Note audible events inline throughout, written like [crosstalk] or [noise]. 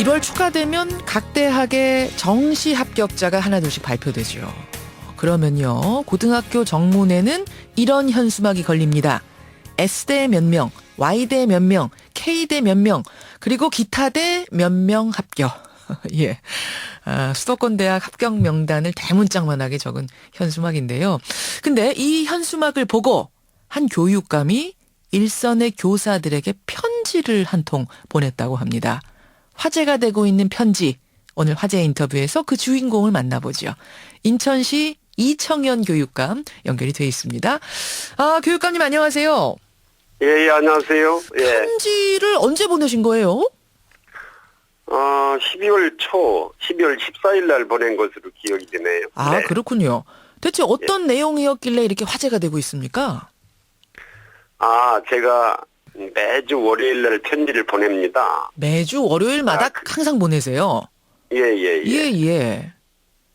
1월 추가되면 각 대학의 정시 합격자가 하나둘씩 발표되죠. 그러면요, 고등학교 정문에는 이런 현수막이 걸립니다. S대 몇 명, Y대 몇 명, K대 몇 명, 그리고 기타대 몇 명 합격. [laughs] 예. 아, 수도권 대학 합격 명단을 대문짝만하게 적은 현수막인데요. 근데 이 현수막을 보고 한 교육감이 일선의 교사들에게 편지를 한 통 보냈다고 합니다. 화제가 되고 있는 편지. 오늘 화제 인터뷰에서 그 주인공을 만나보죠. 인천시 이청현 교육감 연결이 돼 있습니다. 아, 교육감님 안녕하세요. 예, 예, 안녕하세요. 예. 편지를 언제 보내신 거예요? 어, 12월 초, 12월 14일 날 보낸 것으로 기억이 되네요. 아, 네. 그렇군요. 대체 어떤 내용이었길래 이렇게 화제가 되고 있습니까? 아, 제가 매주 월요일 날 편지를 보냅니다. 매주 월요일마다 아, 그- 항상 보내세요. 예, 예, 예. 예, 예.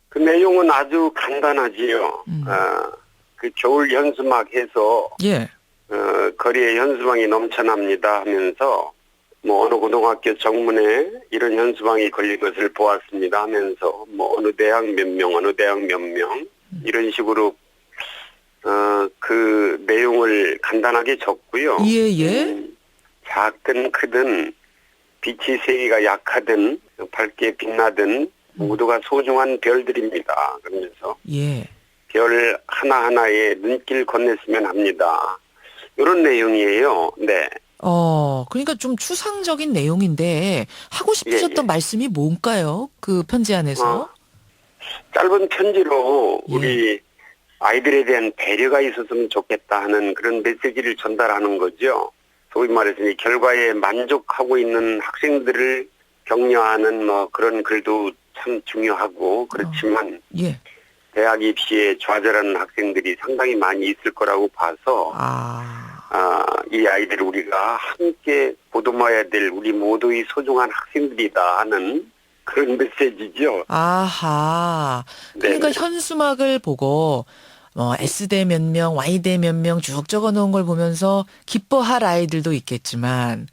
그 내용은 아주 간단하지요. 음. 어, 그 겨울 현수막 해서, 예. 어, 거리에 현수막이 넘쳐납니다 하면서, 뭐, 어느 고등학교 정문에 이런 현수막이 걸린 것을 보았습니다 하면서, 뭐, 어느 대학 몇 명, 어느 대학 몇 명, 이런 식으로, 어, 그 내용을 간단하게 적고요. 예, 예. 음, 작든 크든, 빛이 세기가 약하든, 밝게 빛나든, 모두가 소중한 별들입니다. 그러면서, 예. 별 하나하나에 눈길 건넸으면 합니다. 이런 내용이에요. 네. 어, 그러니까 좀 추상적인 내용인데 하고 싶으셨던 예, 예. 말씀이 뭔가요? 그 편지 안에서? 어. 짧은 편지로 예. 우리 아이들에 대한 배려가 있었으면 좋겠다 하는 그런 메시지를 전달하는 거죠. 소위 말해서 이 결과에 만족하고 있는 학생들을 격려하는 뭐 그런 글도 참 중요하고 그렇지만 예. 대학 입시에 좌절하는 학생들이 상당히 많이 있을 거라고 봐서 아. 아, 이 아이들을 우리가 함께 보듬어야 될 우리 모두의 소중한 학생들이다 하는 그런 메시지죠. 아하. 그러니까 네네. 현수막을 보고 뭐 S대 몇 명, Y대 몇 명 쭉 적어 놓은 걸 보면서 기뻐할 아이들도 있겠지만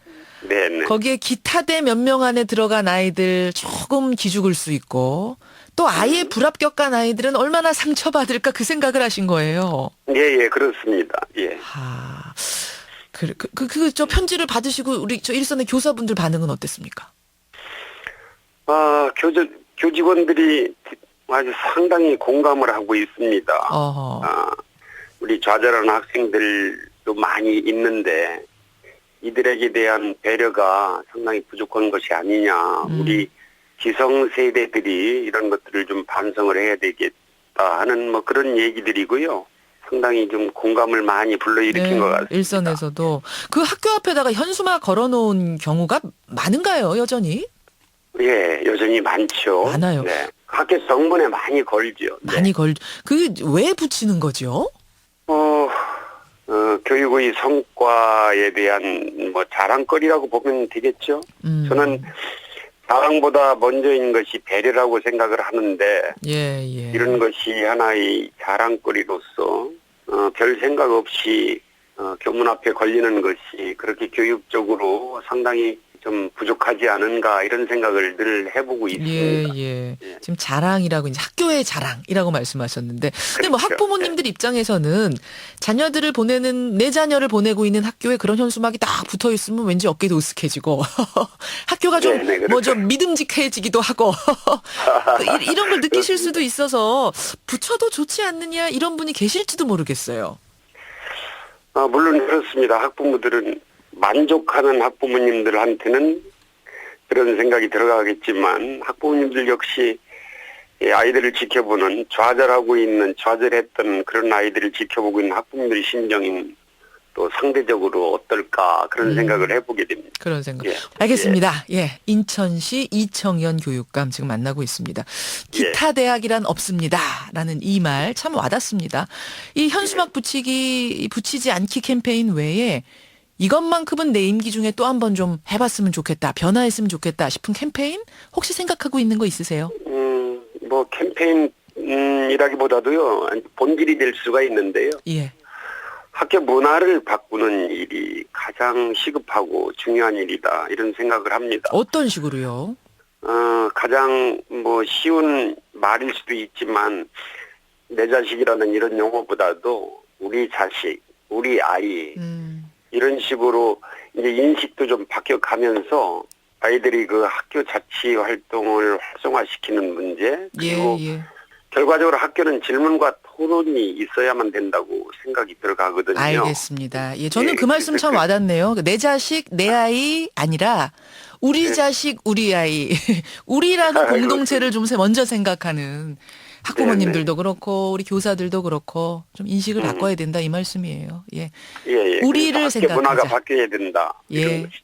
네네. 거기에 기타대 몇 명 안에 들어간 아이들 조금 기죽을 수 있고 또 아예 불합격한 아이들은 얼마나 상처받을까 그 생각을 하신 거예요. 예, 예, 그렇습니다. 예. 하. 그, 그, 그, 그, 저 편지를 받으시고 우리 저 일선의 교사분들 반응은 어땠습니까? 아, 교조, 교직원들이 아주 상당히 공감을 하고 있습니다. 어허. 아, 우리 좌절하는 학생들도 많이 있는데 이들에게 대한 배려가 상당히 부족한 것이 아니냐. 음. 우리 기성 세대들이 이런 것들을 좀 반성을 해야 되겠다 하는 뭐 그런 얘기들이고요. 상당히 좀 공감을 많이 불러일으킨 것 같습니다. 네, 일선에서도 그 학교 앞에다가 현수막 걸어놓은 경우가 많은가요, 여전히? 예, 여전히 많죠. 많아요. 네. 학교 정문에 많이 걸죠. 네. 많이 걸, 그 왜 붙이는 거죠? 어, 어, 교육의 성과에 대한 뭐 자랑거리라고 보면 되겠죠. 음. 저는 자랑보다 먼저인 것이 배려라고 생각을 하는데 예, 예. 이런 것이 하나의 자랑거리로서 어, 별 생각 없이 어, 교문 앞에 걸리는 것이 그렇게 교육적으로 상당히 좀 부족하지 않은가 이런 생각을 늘 해보고 예, 있습니다. 예. 예. 지금 자랑이라고 이제 학교의 자랑이라고 말씀하셨는데, 근데 뭐 그렇죠. 학부모님들 입장에서는 자녀들을 보내는 내 자녀를 보내고 있는 학교에 그런 현수막이 딱 붙어 있으면 왠지 어깨도 으쓱해지고 [laughs] 학교가 좀 네, 네, 뭐 그렇죠. 좀 믿음직해지기도 하고 [laughs] 이- 이런 걸 느끼실 수도 있어서 붙여도 좋지 않느냐 이런 분이 계실지도 모르겠어요. 아, 물론 그렇습니다. 학부모들은 만족하는 학부모님들한테는 그런 생각이 들어가겠지만 학부모님들 역시 이 아이들을 지켜보는 좌절하고 있는 좌절했던 그런 아이들을 지켜보고 있는 학부모들의 심정이 또 상대적으로 어떨까 그런 음. 생각을 해보게 됩니다. 그런 생각. 예. 알겠습니다. 예. 인천시 이청현 교육감 지금 만나고 있습니다. 기타 대학이란 없습니다. 라는 이 말 참 와닿습니다. 이 현수막 붙이기, 붙이지 않기 캠페인 외에 이것만큼은 내 임기 중에 또 한 번 좀 해봤으면 좋겠다. 변화했으면 좋겠다 싶은 캠페인 혹시 생각하고 있는 거 있으세요? 음, 뭐 캠페인이라기보다도요 본질이 될 수가 있는데요. 예. 학교 문화를 바꾸는 일이 가장 시급하고 중요한 일이다 이런 생각을 합니다. 어떤 식으로요? 어, 가장 뭐 쉬운 말일 수도 있지만 내 자식이라는 이런 용어보다도 우리 자식, 우리 아이 음. 이런 식으로 이제 인식도 좀 바뀌어 가면서 아이들이 그 학교 자치 활동을 활성화시키는 문제 예, 그리고 예. 결과적으로 학교는 질문과 토론이 있어야만 된다고 생각이 들어가거든요. 알겠습니다. 예, 저는 예, 그 말씀 참 그- 와닿네요. 내 자식, 내 아이 아니라 우리 네. 자식, 우리 아이. [laughs] 우리라는 아이고, 공동체를 좀 먼저 생각하는 학부모님들도 네, 그렇고 우리 교사들도 그렇고 좀 인식을 음. 바꿔야 된다 이 말씀이에요. 예. 예, 예. 우리를 생각하자. 문화가 바뀌어야 된다. 예. 것이.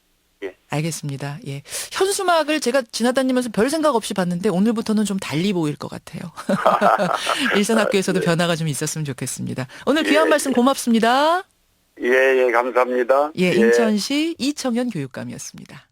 알겠습니다. 예. 현수막을 제가 지나다니면서 별 생각 없이 봤는데 오늘부터는 좀 달리 보일 것 같아요. [laughs] 일선 학교에서도 변화가 좀 있었으면 좋겠습니다. 오늘 귀한 예, 말씀 고맙습니다. 예, 예, 감사합니다. 예, 인천시 이청현 교육감이었습니다.